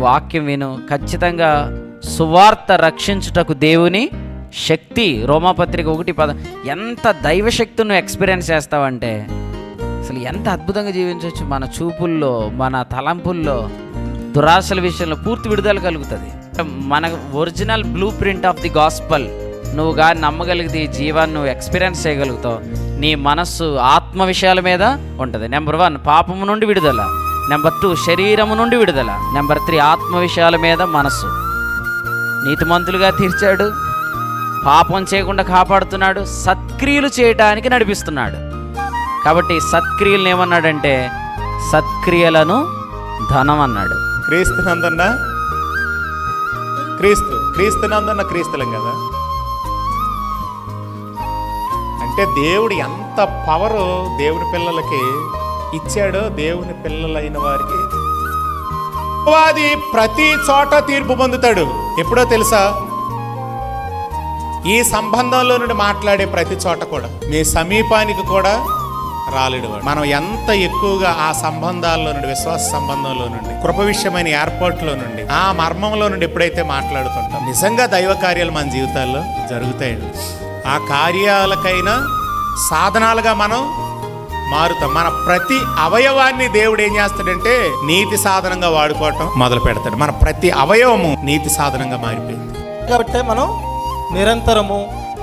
వాక్యం విను. ఖచ్చితంగా సువార్త రక్షించుటకు దేవుని శక్తి. రోమాపత్రిక ఒకటి పద ఎంత దైవశక్తి నువ్వు ఎక్స్పీరియన్స్ చేస్తావంటే అసలు ఎంత అద్భుతంగా జీవించవచ్చు మన చూపుల్లో మన తలంపుల్లో. దురాశల విషయంలో పూర్తి విడుదల కలుగుతుంది. మన original blueprint of the gospel నువ్వు కానీ నమ్మగలిగితే ఈ జీవాన్ని నువ్వు ఎక్స్పీరియన్స్ చేయగలుగుతావు. నీ మనస్సు ఆత్మ విషయాల మీద ఉంటుంది. నెంబర్ వన్ పాపము నుండి విడుదల. నెంబర్ టూ శరీరము నుండి విడుదల. నెంబర్ త్రీ ఆత్మ విషయాల మీద మనస్సు. నీతిమంతులుగా తీర్చాడు. పాపం చేయకుండా కాపాడుతున్నాడు. సత్క్రియలు చేయటానికి నడిపిస్తున్నాడు. కాబట్టి సత్క్రియలను ఏమన్నాడంటే సత్క్రియలను ధనం అన్నాడు క్రీస్తు నందన్న క్రీస్తు క్రీస్తు నందన్న క్రీస్తులం కదా. అంటే దేవుడు ఎంత పవరు దేవుని పిల్లలకి ఇచ్చాడో దేవుని పిల్లలైన వారికి. వాది ప్రతి చోట తీర్పు పొందుతాడు. ఎప్పుడో తెలుసా? ఈ సంబంధంలో నుండి మాట్లాడే ప్రతి చోట కూడా. మీ సమీపానికి కూడా రాలేడు మనం ఎంత ఎక్కువగా ఆ సంబంధాల్లో నుండి విశ్వాస సంబంధంలో నుండి కృప విషయమైన ఏర్పాట్లో నుండి ఆ మర్మంలో నుండి ఎప్పుడైతే మాట్లాడుతుంటాం నిజంగా దైవ కార్యాలు మన జీవితాల్లో జరుగుతాయండి. ఆ కార్యాలకైనా సాధనాలుగా మనం మారుతాం. మన ప్రతి అవయవాన్ని దేవుడు ఏం చేస్తాడంటే నీతి సాధనంగా వాడుకోవటం మొదలు పెడతాడు. మన ప్రతి అవయవము నీతి సాధనంగా మారిపోయింది. కాబట్టి మనం నిరంతరము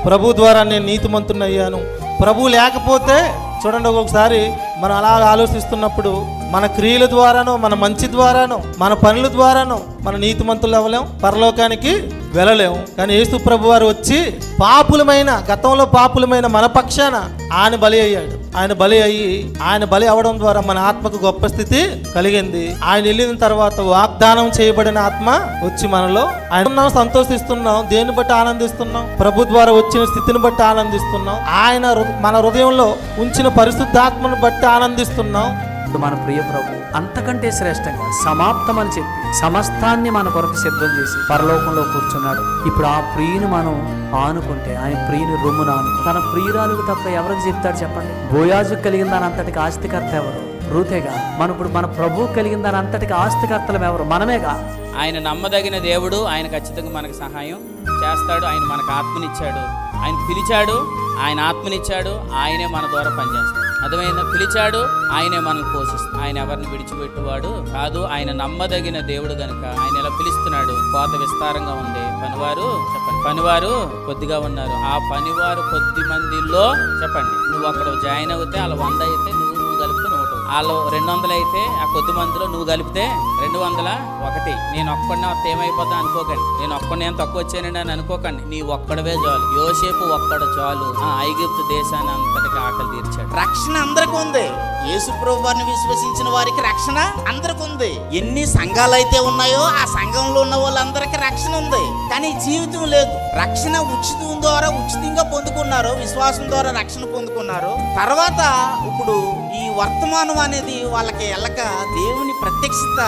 ప్రభు ద్వారా నేను నీతిమంతున్నయ్యాను ప్రభు లేకపోతే చూడండి ఒక్కొక్కసారి మనం అలా ఆలోచిస్తున్నప్పుడు మన క్రియల ద్వారానో మన మంచి ద్వారానో మన పనుల ద్వారానో మన నీతిమంతులు అవ్వలేం. పరలోకానికి వెళ్ళలేము. కానీ యేసు ప్రభు వారు వచ్చి పాపులమైన గతంలో పాపులమైన మన పక్షాన ఆయన బలి అయ్యాడు. ఆయన బలి అయ్యి ఆయన బలి అవడం ద్వారా మన ఆత్మకు గొప్ప స్థితి కలిగింది. ఆయన వెళ్ళిన తర్వాత వాగ్దానం చేయబడిన ఆత్మ వచ్చి మనలో. ఆయన సంతోషిస్తున్నాం దేన్ని బట్టి ఆనందిస్తున్నాం? ప్రభు ద్వారా వచ్చిన స్థితిని బట్టి ఆనందిస్తున్నాం. ఆయన మన హృదయంలో ఉంచిన పరిశుద్ధాత్మను బట్టి ఆనందిస్తున్నాం. మన ప్రియ ప్రభు అంతకంటే శ్రేష్టంగా సమాప్తం అని చెప్పి సమస్తాన్ని మన కొరకు సిద్ధం చేసి పరలోకంలో కూర్చున్నాడు. ఇప్పుడు ఆ ప్రియుని మనం ఆనుకుంటే ఆయన ప్రియుని రొమ్మున ఆను తన ప్రియురాలకు తప్ప ఎవరికి చెప్తాడు చెప్పండి? బోయాజు కలిగిన దాని అంతటికి ఆస్తికర్త ఎవరు? రూతేగా? మన ఇప్పుడు మన ప్రభువు కలిగిన దాని అంతటికి ఆస్తికర్తలం ఎవరు? మనమేగా? ఆయన నమ్మదగిన దేవుడు ఆయన ఖచ్చితంగా మనకు సహాయం చేస్తాడు ఆయన మనకు ఆత్మనిచ్చాడు ఆయన పిలిచాడు ఆయన ఆత్మనిచ్చాడు ఆయనే మన ద్వారా పనిచేస్తాడు. అర్థమైందా? పిలిచాడు ఆయనే మనల్ని పోషిస్తాడు ఆయన ఎవరిని విడిచిపెట్టువాడు కాదు ఆయన నమ్మదగిన దేవుడు గనుక ఆయన ఎలా పిలుస్తున్నాడు. కోత విస్తారంగా ఉంది. పనివారు చెప్పండి. పనివారు కొద్దిగా ఉన్నారు. ఆ పనివారు కొద్ది మందిలో చెప్పండి నువ్వు అక్కడ జాయిన్ అవుతే అలా వంద అయితే నువ్వు నువ్వు కలిపితే నూట వాళ్ళు రెండు వందలు అయితే ఆ కొద్ది మందిలో నువ్వు కలిపితే రెండు వందల ఒకటి. నేను ఒక్కడినే వస్తే ఏమైపోతా అనుకోకండి. నేను ఒక్కడిని ఏం తక్కువ వచ్చానండి అని అనుకోకండి. నీ ఒక్కడవే చాలు. యోసేపు ఒక్కడ చాలు. ఆ ఐగుప్తు దేశాన్ని అంతటికి ఆకలి తీర్చాడు. రక్షణ అందరికి ఉంది. యేసు వారిని విశ్వసించిన వారికి రక్షణ అందరికి ఉంది. ఎన్ని సంఘాలు అయితే ఉన్నాయో ఆ సంఘంలో ఉన్న వాళ్ళందరికీ రక్షణ ఉంది. కానీ జీవితం లేదు. రక్షణ ఉచితం ద్వారా ఉచితంగా పొందుకున్నారు. విశ్వాసం ద్వారా రక్షణ పొందుకున్నారు. తర్వాత ఇప్పుడు ఈ వర్తమానం అనేది వాళ్ళకి వెళ్ళక దేవుని ప్రత్యక్షత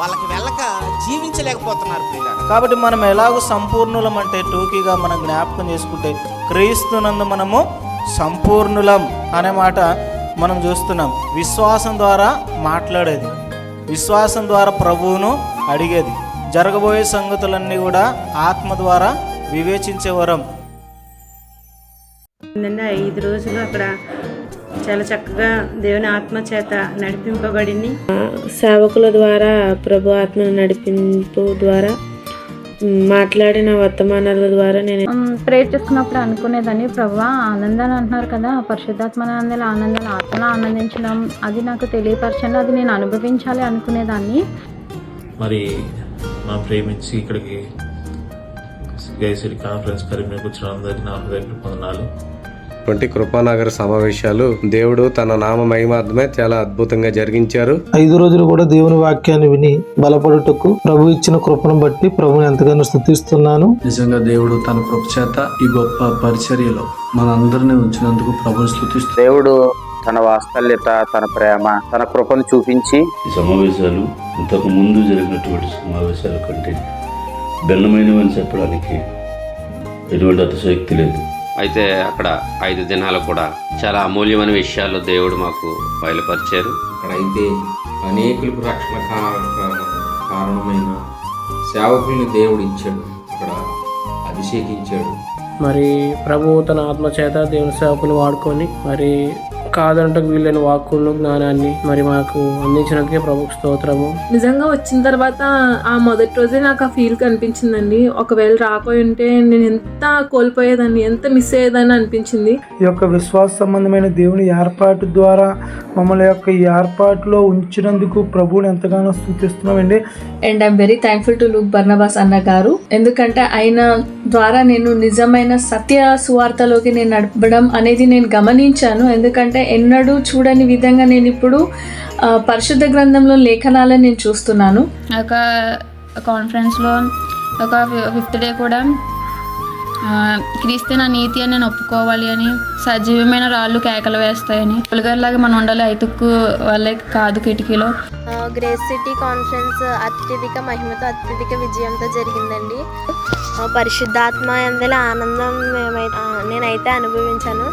వాళ్ళకి వెళ్ళక జీవించలేకపోతున్నారు పిల్లలు కాబట్టి మనం ఎలాగో సంపూర్ణులం అంటే టూకీగా మనం జ్ఞాపకం చేసుకుంటే క్రీస్తునందు మనము సంపూర్ణులం అనే మాట మనం చూస్తున్నాం. విశ్వాసం ద్వారా మాట్లాడేది. విశ్వాసం ద్వారా ప్రభువును అడిగేది. జరగబోయే సంగతులన్నీ కూడా ఆత్మ ద్వారా వివేచించే వరం. ఏంటంటే ఐదు రోజులు అక్కడ చాలా చక్కగా దేవుని ఆత్మ చేత నడిపింపబడింది. సేవకుల ద్వారా ప్రభు ఆత్మ నడిపింపు ద్వారా మాట్లాడిన వర్తమానాల ద్వారా నేను ప్రేర్ చేసుకున్నప్పుడు అనుకునేదాన్ని ప్రభా ఆనందాన్ని అంటున్నారు కదా పరిశుద్ధాత్మనందల ఆనందాన్ని ఆత్మలో ఆనందించడం అది నాకు తెలియపరచండి అది నేను అనుభవించాలి అనుకునేదాన్ని. మరి మా ప్రేమించి ఇక్కడికి గైసిరి కాన్ఫరెన్స్ కరీంనగర్ వచ్చిన అందరికీ నా హృదయ పొందనాలు వంటి కృపానగర్ సమావేశాలు దేవుడు తన నామ మహిమార్థమే చాలా అద్భుతంగా జరిగించారు. ఐదు రోజులు కూడా దేవుని వాక్యాన్ని విని బలపడుటకు ప్రభు ఇచ్చిన కృపను బట్టి ప్రభుని ఎంతగానో స్థుతిస్తున్నాను. నిజంగా దేవుడు తన కృప చేత ఈ గొప్ప పరిచర్యలో మనందరినీ ఉంచినందుకు ప్రభుని స్థుతిస్తూ దేవుడు తన వాత్సల్యత తన ప్రేమ తన కృపను చూపించి ఈ సమావేశాలు ఇంతకు ముందు జరిగినటువంటి సమావేశాల కంటే భిన్నమైనవని చెప్పడానికి ఎటువంటి అతిశయోక్తి లేదు. అయితే అక్కడ ఐదు దినాలు కూడా చాలా అమూల్యమైన విషయాలు దేవుడు మాకు బయలుపరిచారు. అక్కడైతే అనేకులకు రక్షణ కారణమైన సేవకుల్ని దేవుడు ఇచ్చాడు. అక్కడ అభిషేకించాడు. మరి ప్రభు తన ఆత్మ చేత దేవుని సేవకుని వాడుకొని మరి కాదంటకు వీళ్ళని వాక్కులను జ్ఞానాన్ని మరి మాకు అందించినందుకే ప్రభుకు స్తోత్రము. నిజంగా వచ్చిన తర్వాత ఆ మొదటి రోజే నాకు ఆ ఫీల్ కనిపించిందండి. ఒకవేళ రాకపోయి ఉంటే నేను ఎంత కోల్పోయేదాన్ని ఎంత మిస్ అయ్యేదాన్ని అనిపించింది. ఈ యొక్క విశ్వాస సంబంధమైన దేవుని ఏర్పాటు ద్వారా మమ్మల్ని యొక్క ఈ ఏర్పాటులో ఉంచినందుకు ప్రభువుని ఎంతగానో స్థుతిస్తున్నామండి. And I'm very thankful to Luke Barnabas అన్న గారు. ఎందుకంటే ఆయన ద్వారా నేను నిజమైన సత్య సువార్తలోకి నేను నడపడం అనేది నేను గమనించాను. ఎందుకంటే ఎన్నడూ చూడని విధంగా నేను ఇప్పుడు పరిశుద్ధ గ్రంథంలో లేఖనాలను నేను చూస్తున్నాను. ఒక కాన్ఫరెన్స్లో ఒక ఫిఫ్త్ డే కూడా క్రీస్తే నా నీతి అని నేను ఒప్పుకోవాలి అని సజీవమైన రాళ్ళు కేకలు వేస్తాయని పులిగారిలాగా మనం ఉండాలి ఐతుక్కు వాళ్ళే కాదు కిటికీలో. గ్రేస్ సిటీ కాన్ఫరెన్స్ అత్యధిక మహిమతో అత్యధిక విజయంతో జరిగిందండి. పరిశుద్ధాత్మ అందరి ఆనందం నేనైతే అనుభవించాను.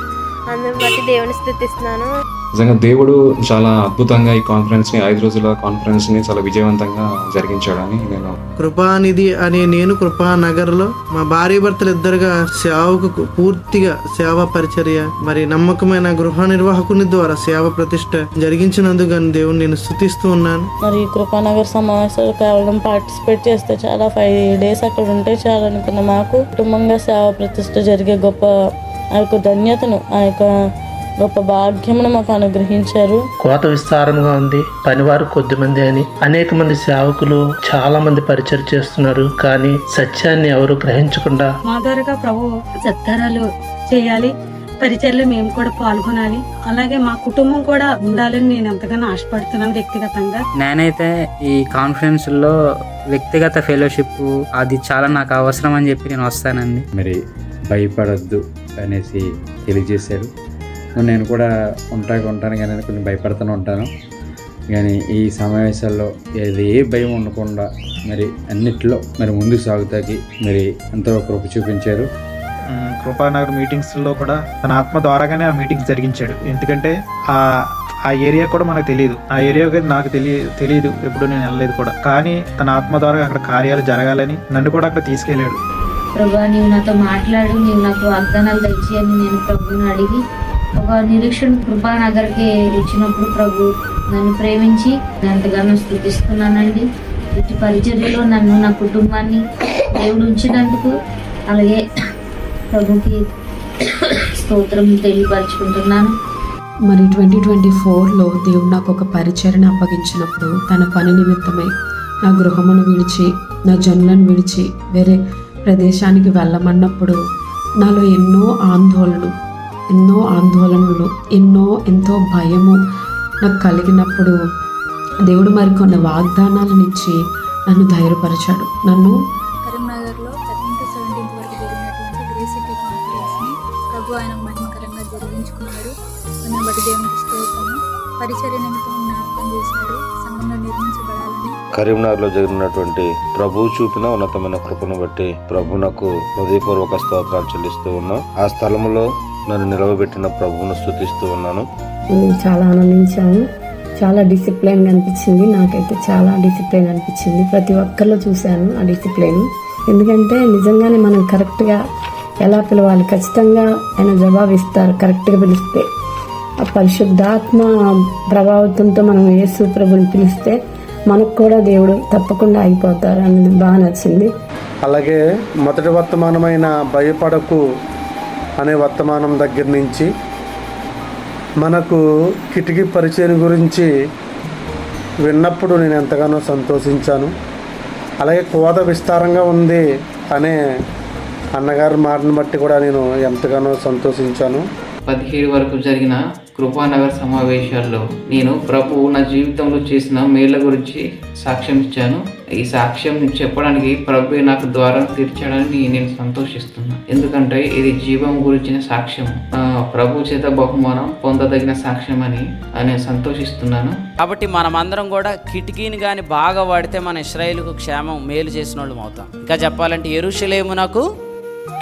బట్టి దేవుని స్థుతిస్తున్నాను. నిజంగా దేవుడు చాలా అద్భుతంగా ఈ కాన్ఫరెన్స్ని ఐదు రోజుల కాన్ఫరెన్స్ని చాలా విజయవంతంగా జరిగించాడని నేను కృపానిధి అనే నేను కృపానగర్లో మా భార్య భర్తలు ఇద్దరుగా సేవకు పూర్తిగా సేవ పరిచర్య మరి నమ్మకమైన గృహ నిర్వాహకుని ద్వారా సేవ ప్రతిష్ట జరిగించినందుకు గాను దేవుని నేను స్థుతిస్తూ ఉన్నాను. మరి కృపానగర్ సమావేశాలు కేవలం పార్టిసిపేట్ చేస్తే చాలా ఫైవ్ డేస్ అక్కడ ఉంటే చాలా అనుకున్న మాకు కుటుంబంగా సేవ ప్రతిష్ట జరిగే గొప్ప ఆ యొక్క ధన్యతను ఆ యొక్క గొప్ప భాగ్యమును మాకు అనుగ్రహించారు. కోత విస్తారంగా ఉంది. పనివారు కొద్ది మంది అని అనేక మంది సేవకులు చాలా మంది పరిచయం చేస్తున్నారు. కానీ సత్యాన్ని ఎవరు గ్రహించకుండా మా ద్వారా ప్రభు సత్కారాలు చేయాలి. పరిచయలో మేము కూడా పాల్గొనాలి. అలాగే మా కుటుంబం కూడా ఉండాలని నేను ఎంతగానో ఆశపడుతున్నాను వ్యక్తిగతంగా. నేనైతే ఈ కాన్ఫరెన్స్లో వ్యక్తిగత ఫెలోషిప్ అది చాలా నాకు అవసరం అని చెప్పి నేను వస్తానండి. మరి భయపడద్దు. అనేసి తెలియజేశారు. నేను కూడా ఉంటాకి ఉంటాను కానీ కొంచెం భయపడుతూనే ఉంటాను. కానీ ఈ సమావేశాల్లో ఏది ఏ భయం ఉండకుండా మరి అన్నిట్లో మరి ముందుకు సాగుతాకి మరి ఎంతో కృప చూపించారు. కృపానగర్ మీటింగ్స్లో కూడా తన ఆత్మ ద్వారాగానే ఆ మీటింగ్ జరిగించాడు. ఎందుకంటే ఆ ఆ ఏరియా కూడా మనకు తెలియదు ఆ ఏరియా నాకు తెలియ తెలియదు ఎప్పుడు నేను వెళ్ళలేదు కూడా. కానీ తన ఆత్మ ద్వారా అక్కడ కార్యాలు జరగాలని నన్ను కూడా అక్కడ తీసుకెళ్ళాడు. ప్రభా నీవు నాతో మాట్లాడు నీవు నాకు వాగ్దానాలు తెచ్చి అని నేను ప్రభుని అడిగి ఒక నిరీక్షణ కృపానగర్కి వచ్చినప్పుడు ప్రభు నన్ను ప్రేమించి ఎంతగానో స్థుతిస్తున్నానండి. ఇటు పరిచర్యలో నన్ను నా కుటుంబాన్ని దేవుడు ఉంచినందుకు అలాగే ప్రభుకి స్తోత్రం తెలియపరుచుకుంటున్నాను. మరి ట్వంటీ ట్వంటీ ఫోర్లో దేవుడు నాకు ఒక పరిచరణ అప్పగించినప్పుడు తన పని నిమిత్తమై నా గృహమును విడిచి నా జనులను విడిచి వేరే ప్రదేశానికి వెళ్ళమన్నప్పుడు నాలో ఎన్నో ఆందోళనలు ఎన్నో ఆందోళనలు ఎన్నో ఎంతో భయము నాకు కలిగినప్పుడు దేవుడు మరికొన్ని వాగ్దానాలను ఇచ్చి నన్ను ధైర్యపరిచాడు. నన్ను కరీంనగర్లో థర్టీన్ టు సెవెంటీన్త్ వరకు జరిగినటువంటి కాన్ఫరెన్స్ని ప్రభు ఆయన మహిమకరంగా జరిగించుకున్నాడు బట్టి దేవునికి కరీంనగర్లో జరిగినటువంటి ప్రభు చూపిన ఉన్నతమైన కృపను బట్టి ప్రభునకు హృదయపూర్వక స్తోత్రాలు చెల్లిస్తూ ఉన్నాం. ఆ స్థలములో నన్ను నిలవబెట్టిన ప్రభువును స్థుతిస్తూ ఉన్నాను. చాలా ఆనందించాము. చాలా డిసిప్లైన్ అనిపించింది. నాకైతే చాలా డిసిప్లైన్ అనిపించింది. ప్రతి ఒక్కరిలో చూశాను ఆ డిసిప్లైన్ ఎందుకంటే నిజంగానే మనం కరెక్ట్గా ఎలా పిలవాలి? ఖచ్చితంగా ఆయన జవాబు ఇస్తారు. కరెక్ట్గా పిలిస్తే. ఆ పరిశుద్ధాత్మ ప్రభావితంతో మనం యేసు ప్రభుని పిలిస్తే మనకు కూడా దేవుడు తప్పకుండా అయిపోతారు అనేది బాగా నచ్చింది. అలాగే మొదటి వర్తమానమైన భయపడకు అనే వర్తమానం దగ్గర నుంచి మనకు కిటికీ పరిచయం గురించి విన్నప్పుడు నేను ఎంతగానో సంతోషించాను. అలాగే కోత విస్తారంగా ఉంది అనే అన్నగారి మాటను బట్టి కూడా నేను ఎంతగానో సంతోషించాను. పదిహేడు వరకు జరిగిన కృపానగర్ సమావేశాల్లో నేను ప్రభు నా జీవితంలో చేసిన మేళ్ళ గురించి సాక్ష్యం ఇచ్చాను. ఈ సాక్ష్యం చెప్పడానికి ప్రభు నాకు ద్వారం తీర్చడానికి నేను సంతోషిస్తున్నాను ఎందుకంటే ఇది జీవం గురించిన సాక్ష్యం. ప్రభు చేత బహుమానం పొందదగిన సాక్ష్యం అని నేను సంతోషిస్తున్నాను. కాబట్టి మనమందరం కూడా కిటికీని కానీ బాగా వాడితే మన ఇస్రాయేల్కు క్షేమం మేలు చేసిన వాళ్ళం అవుతాం. ఇంకా చెప్పాలంటే ఎరుషలేమునకు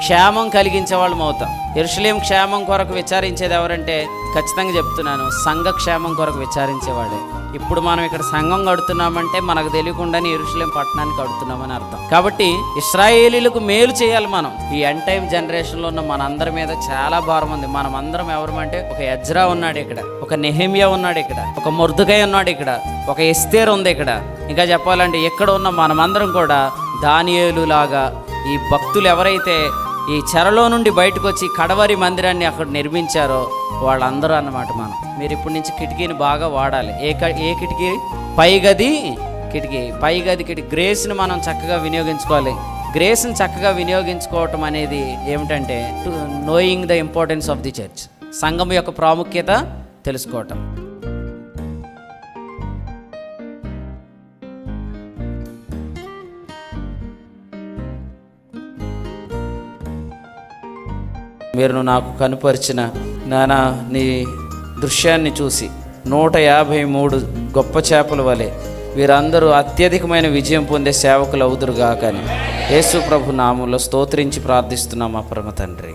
క్షేమం కలిగించే వాళ్ళం అవుతాం. ఎరుషులేం క్షేమం కొరకు విచారించేది ఎవరంటే ఖచ్చితంగా చెప్తున్నాను సంఘ క్షేమం కొరకు విచారించేవాడే. ఇప్పుడు మనం ఇక్కడ సంఘం కడుతున్నామంటే మనకు తెలియకుండానే ఎరుషులేం పట్టణానికి కడుతున్నామని అర్థం. కాబట్టి ఇస్రాయేలీలకు మేలు చేయాలి మనం. ఈ ఎన్ టైం జనరేషన్లో ఉన్న మనందరి మీద చాలా భారం ఉంది. మనం అందరం ఎవరమంటే ఒక ఎజ్రా ఉన్నాడు ఇక్కడ ఒక నెహేమియా ఉన్నాడు ఇక్కడ ఒక ముర్దుకై ఉన్నాడు ఇక్కడ ఒక ఎస్తేర్ ఉంది ఇక్కడ. ఇంకా చెప్పాలంటే ఎక్కడ ఉన్న మనమందరం కూడా దానియేలు లాగా ఈ భక్తులు ఎవరైతే ఈ చెరలో నుండి బయటకు వచ్చి కడవరి మందిరాన్ని అక్కడ నిర్మించారో వాళ్ళందరూ అన్నమాట మనం. మీరు ఇప్పటి నుంచి కిటికీని బాగా వాడాలి. ఏ ఏ కిటికీ? పై గది కిటికీ. పై గది కిటికీ గ్రేస్ని మనం చక్కగా వినియోగించుకోవాలి. గ్రేస్ని చక్కగా వినియోగించుకోవటం అనేది ఏమిటంటే to knowing the importance of the church సంఘం యొక్క ప్రాముఖ్యత తెలుసుకోవటం. మీరు నాకు కనుపరిచిన నానా నీ దృశ్యాన్ని చూసి నూట యాభై మూడు గొప్ప చేపల వలె వీరందరూ అత్యధికమైన విజయం పొందే సేవకులు అవుదురుగాకని యేసు ప్రభు నామంలో స్తోత్రించి ప్రార్థిస్తున్నాం మా పరమ తండ్రి.